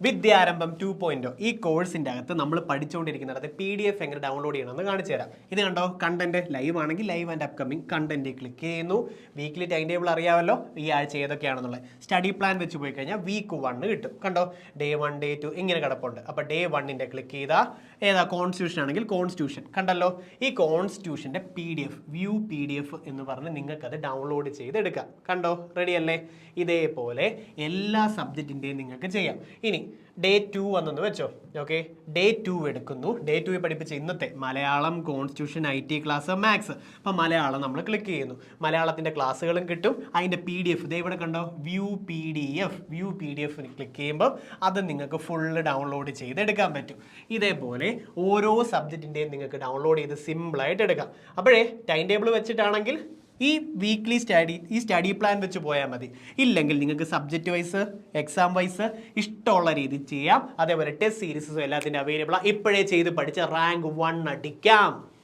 വിദ്യാരംഭം two point ഈ കോഴ്സിന്റെ അകത്ത് നമ്മൾ പഠിച്ചുകൊണ്ടിരിക്കുന്നിടത്ത് പി ഡി എഫ് എങ്ങനെ ഡൗൺലോഡ് ചെയ്യണമെന്ന് കാണിച്ചു തരാം. ഇത് കണ്ടോ? കണ്ടന്റ് ലൈവ് ആണെങ്കിൽ live and upcoming content click ചെയ്യുന്നു. വീക്ക്ലി ടൈം ടേബിൾ അറിയാമല്ലോ ഈ ആഴ്ച ഏതൊക്കെയാണെന്നുള്ളത്. സ്റ്റഡി പ്ലാൻ വെച്ച് പോയി കഴിഞ്ഞാൽ വീക്ക് വണ്ണ് കിട്ടും. കണ്ടോ? ഡേ വൺ ഡേ ടു ഇങ്ങനെ കിടപ്പുണ്ട്. അപ്പോൾ ഡേ വണ്ണിന്റെ ക്ലിക്ക് ചെയ്താൽ ഏതാ? കോൺസ്റ്റിറ്റ്യൂഷൻ ആണെങ്കിൽ കോൺസ്റ്റിറ്റ്യൂഷൻ കണ്ടല്ലോ? ഈ കോൺസ്റ്റിറ്റ്യൂഷന്റെ P D F view P D F എന്ന് പറഞ്ഞ് നിങ്ങൾക്കത് ഡൗൺലോഡ് ചെയ്തെടുക്കാം. കണ്ടോ? റെഡിയല്ലേ ഇതേപോലെ എല്ലാ സബ്ജക്റ്റിന്റെയും നിങ്ങൾക്ക് ചെയ്യാം. ഇനി ഡേ ടു വന്നെന്ന് വെച്ചോ. ഓക്കെ ഡേ ടു എടുക്കുന്നു. ഡേ ടു പഠിപ്പിച്ച ഇന്നത്തെ Malayalam constitution I T class maths അപ്പം മലയാളം നമ്മൾ ക്ലിക്ക് ചെയ്യുന്നു. മലയാളത്തിന്റെ ക്ലാസ്സുകളും കിട്ടും. അതിന്റെ പി ഡി എഫ് ഇതേ ഇവിടെ കണ്ടോ? View P D F view P D F click ചെയ്യുമ്പോൾ അത് നിങ്ങൾക്ക് ഫുള്ള് ഡൗൺലോഡ് ചെയ്തെടുക്കാൻ പറ്റും. ഇതേപോലെ ഓരോ സബ്ജക്റ്റിന്റെയും നിങ്ങൾക്ക് ഡൗൺലോഡ് ചെയ്ത് സിമ്പിളായിട്ട് എടുക്കാം. അപ്പോഴേ ടൈം ടേബിൾ വെച്ചിട്ടാണെങ്കിൽ ഈ വീക്ക്ലി സ്റ്റഡി ഈ സ്റ്റഡി പ്ലാൻ വെച്ച് പോയാൽ മതി. ഇല്ലെങ്കിൽ നിങ്ങൾക്ക് സബ്ജക്റ്റ് വൈസ് എക്സാം വൈസ് ഇഷ്ടമുള്ള രീതിയിൽ ചെയ്യാം. അതേപോലെ ടെസ്റ്റ് സീരീസും എല്ലാത്തിന്റെ അവൈലബിളാണ് ഇപ്പോഴേ ചെയ്ത് പഠിച്ച് റാങ്ക് വൺ അടിക്കാം.